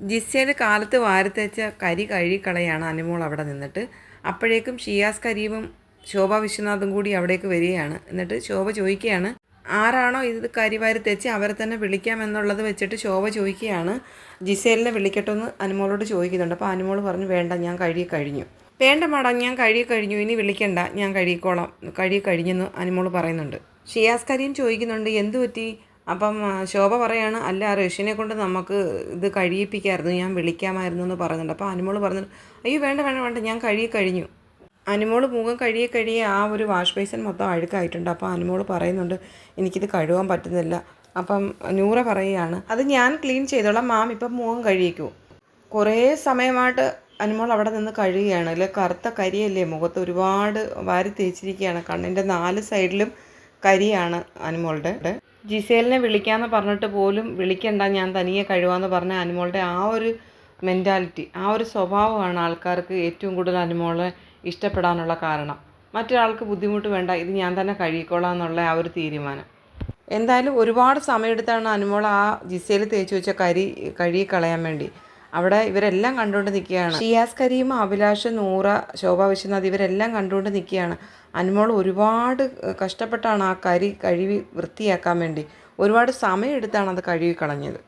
ജിസ്സയിൽ കാലത്ത് വാരത്തേച്ച കരി കഴുകിക്കളയാണ് അനുമോൾ അവിടെ നിന്നിട്ട്. അപ്പോഴേക്കും ഷിയാസ് കരീമും ശോഭ വിശ്വനാഥും കൂടി അവിടേക്ക് വരികയാണ്. എന്നിട്ട് ശോഭ ചോദിക്കുകയാണ് ആരാണോ ഇത് കരിവാരി തെച്ച് അവരെ തന്നെ വിളിക്കാമെന്നുള്ളത് വെച്ചിട്ട് ശോഭ ചോദിക്കുകയാണ്. ജിസേലിനെ വിളിക്കട്ടെന്ന് അനുമോളോട് ചോദിക്കുന്നുണ്ട്. അപ്പോൾ അനുമോൾ പറഞ്ഞു വേണ്ട ഞാൻ കഴുകി കഴിഞ്ഞു. വേണ്ട മാഡം ഞാൻ കഴുകി കഴിഞ്ഞു. ഇനി വിളിക്കണ്ട. ഞാൻ കഴുകിക്കോളാം. കഴുകി കഴിഞ്ഞെന്ന് അനുമോൾ പറയുന്നുണ്ട്. ഷിയാസ് കരീം ചോദിക്കുന്നുണ്ട് എന്തു പറ്റി അപ്പം ശോഭ പറയാണ് അല്ല റഷ്യനെ കൊണ്ട് നമുക്ക് ഇത് കഴിയിപ്പിക്കായിരുന്നു ഞാൻ വിളിക്കാമായിരുന്നു എന്ന് പറയുന്നുണ്ട് അപ്പോൾ അനുമോൾ പറഞ്ഞിട്ട് അയ്യോ വേണ്ട വേണ്ട വേണ്ട ഞാൻ കഴുകി കഴിഞ്ഞു. അനുമോൾ മുഖം കഴുകി കഴിയെ ആ ഒരു വാഷ് ബേസൻ മൊത്തം അഴുക്കായിട്ടുണ്ട്. അപ്പോൾ അനുമോൾ പറയുന്നുണ്ട് എനിക്കിത് കഴുകാൻ പറ്റുന്നില്ല. അപ്പം നൂറ പറയുകയാണ് അത് ഞാൻ ക്ലീൻ ചെയ്തോളാം മാം ഇപ്പം മുഖം കഴുകിക്കൂ. കുറേ സമയമായിട്ട് അനുമോൾ അവിടെ നിന്ന് കഴുകുകയാണ്. അല്ലെ കറുത്ത കരിയല്ലേ മുഖത്ത് ഒരുപാട് വാരി തേച്ചിരിക്കുകയാണ്. കണ്ണിന്റെ നാല് സൈഡിലും കരിയാണ് അനുമോളുടെ. ജിസേലിനെ വിളിക്കാമെന്ന് പറഞ്ഞിട്ട് പോലും വിളിക്കണ്ട ഞാൻ തനിയെ കഴിവാന്ന് പറഞ്ഞ അനുമോളുടെ ആ ഒരു മെന്റാലിറ്റി ആ ഒരു സ്വഭാവമാണ് ആൾക്കാർക്ക് ഏറ്റവും കൂടുതൽ അനുമോളെ ഇഷ്ടപ്പെടാനുള്ള കാരണം. മറ്റൊരാൾക്ക് ബുദ്ധിമുട്ട് വേണ്ട ഇത് ഞാൻ തന്നെ കഴിക്കോളാം എന്നുള്ള ആ ഒരു തീരുമാനം. എന്തായാലും ഒരുപാട് സമയമെടുത്താണ് അനുമോൾ ആ ജിസയിൽ തേച്ച് വെച്ച കരി കഴുകി കളയാൻ വേണ്ടി. അവിടെ ഇവരെല്ലാം കണ്ടുകൊണ്ട് നിൽക്കുകയാണ്. ഷിയാസ് കരീം അഭിലാഷ് നൂറ ശോഭ വിശ്വനാഥ് ഇവരെല്ലാം കണ്ടുകൊണ്ട് നിൽക്കുകയാണ്. അനുമോൾ ഒരുപാട് കഷ്ടപ്പെട്ടാണ് ആ കരി കഴുകി വൃത്തിയാക്കാൻ വേണ്ടി. ഒരുപാട് സമയമെടുത്താണ് അത് കഴുകി കളഞ്ഞത്.